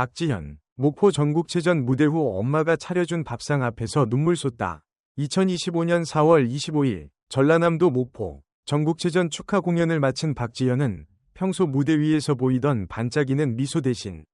박지현, 목포 전국체전 무대 후 엄마가 차려준 밥상 앞에서 눈물 쏟다. 2025년 4월 25일 전라남도 목포 전국체전 축하 공연을 마친 박지현은 평소 무대 위에서 보이던 반짝이는 미소 대신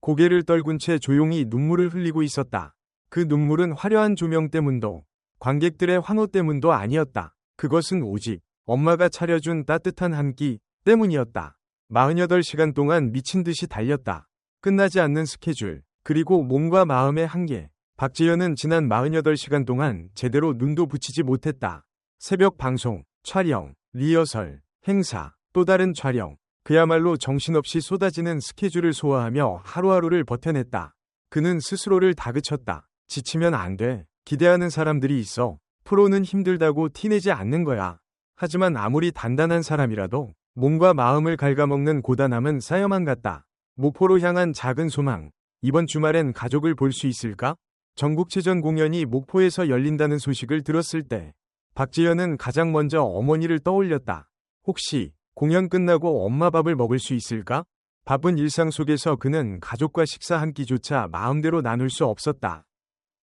고개를 떨군 채 조용히 눈물을 흘리고 있었다. 그 눈물은 화려한 조명 때문도 관객들의 환호 때문도 아니었다. 그것은 오직 엄마가 차려준 따뜻한 한 끼 때문이었다. 48시간 동안 미친 듯이 달렸다. 끝나지 않는 스케줄, 그리고 몸과 마음의 한계. 박지현은 지난 48시간 동안 제대로 눈도 붙이지 못했다. 새벽 방송, 촬영, 리허설, 행사, 또 다른 촬영. 그야말로 정신없이 쏟아지는 스케줄을 소화하며 하루하루를 버텨냈다. 그는 스스로를 다그쳤다. 지치면 안 돼. 기대하는 사람들이 있어. 프로는 힘들다고 티내지 않는 거야. 하지만 아무리 단단한 사람이라도 몸과 마음을 갉아먹는 고단함은 쌓여만 갔다. 목포로 향한 작은 소망. 이번 주말엔 가족을 볼 수 있을까? 전국체전 공연이 목포에서 열린다는 소식을 들었을 때 박지현은 가장 먼저 어머니를 떠올렸다. 혹시 공연 끝나고 엄마 밥을 먹을 수 있을까? 바쁜 일상 속에서 그는 가족과 식사 한 끼조차 마음대로 나눌 수 없었다.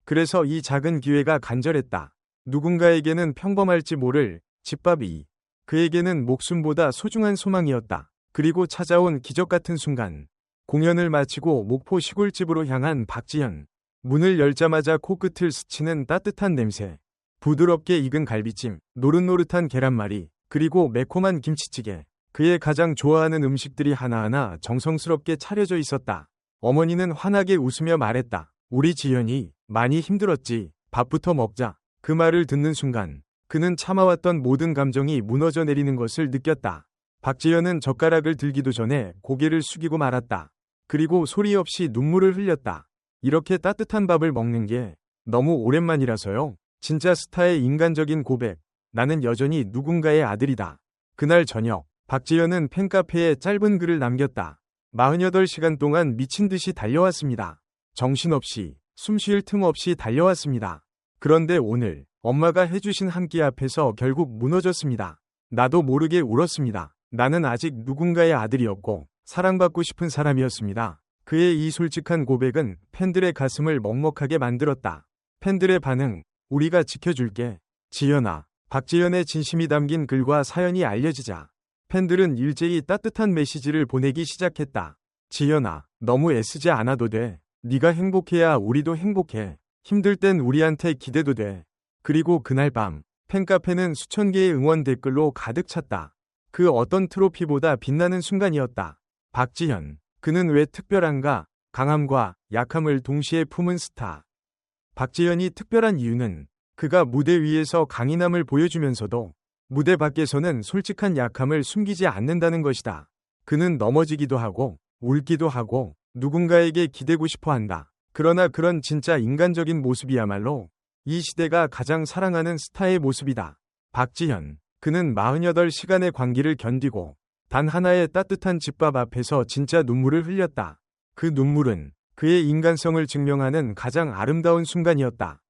그래서 이 작은 기회가 간절했다. 누군가에게는 평범할지 모를 집밥이 그에게는 목숨보다 소중한 소망이었다. 그리고 찾아온 기적 같은 순간. 공연을 마치고 목포 시골집으로 향한 박지현. 문을 열자마자 코끝을 스치는 따뜻한 냄새. 부드럽게 익은 갈비찜, 노릇노릇한 계란말이, 그리고 매콤한 김치찌개. 그의 가장 좋아하는 음식들이 하나하나 정성스럽게 차려져 있었다. 어머니는 환하게 웃으며 말했다. 우리 지연이 많이 힘들었지. 밥부터 먹자. 그 말을 듣는 순간 그는 참아왔던 모든 감정이 무너져 내리는 것을 느꼈다. 박지현은 젓가락을 들기도 전에 고개를 숙이고 말았다. 그리고 소리 없이 눈물을 흘렸다. 이렇게 따뜻한 밥을 먹는 게 너무 오랜만이라서요. 진짜 스타의 인간적인 고백. 나는 여전히 누군가의 아들이다. 그날 저녁, 박지현은 팬카페에 짧은 글을 남겼다. 48시간 동안 미친 듯이 달려왔습니다. 정신없이, 숨 쉴 틈 없이 달려왔습니다. 그런데 오늘 엄마가 해주신 한 끼 앞에서 결국 무너졌습니다. 나도 모르게 울었습니다. 나는 아직 누군가의 아들이었고 사랑받고 싶은 사람이었습니다. 그의 이 솔직한 고백은 팬들의 가슴을 먹먹하게 만들었다. 팬들의 반응, 우리가 지켜줄게. 지연아, 박지연의 진심이 담긴 글과 사연이 알려지자 팬들은 일제히 따뜻한 메시지를 보내기 시작했다. 지연아, 너무 애쓰지 않아도 돼. 네가 행복해야 우리도 행복해. 힘들 땐 우리한테 기대도 돼. 그리고 그날 밤 팬카페는 수천 개의 응원 댓글로 가득 찼다. 그 어떤 트로피보다 빛나는 순간이었다. 박지현, 그는 왜 특별한가? 강함과 약함을 동시에 품은 스타. 박지현이 특별한 이유는 그가 무대 위에서 강인함을 보여주면서도 무대 밖에서는 솔직한 약함을 숨기지 않는다는 것이다. 그는 넘어지기도 하고 울기도 하고 누군가에게 기대고 싶어 한다. 그러나 그런 진짜 인간적인 모습이야말로 이 시대가 가장 사랑하는 스타의 모습이다. 박지현, 그는 48시간의 광기를 견디고 단 하나의 따뜻한 집밥 앞에서 진짜 눈물을 흘렸다. 그 눈물은 그의 인간성을 증명하는 가장 아름다운 순간이었다.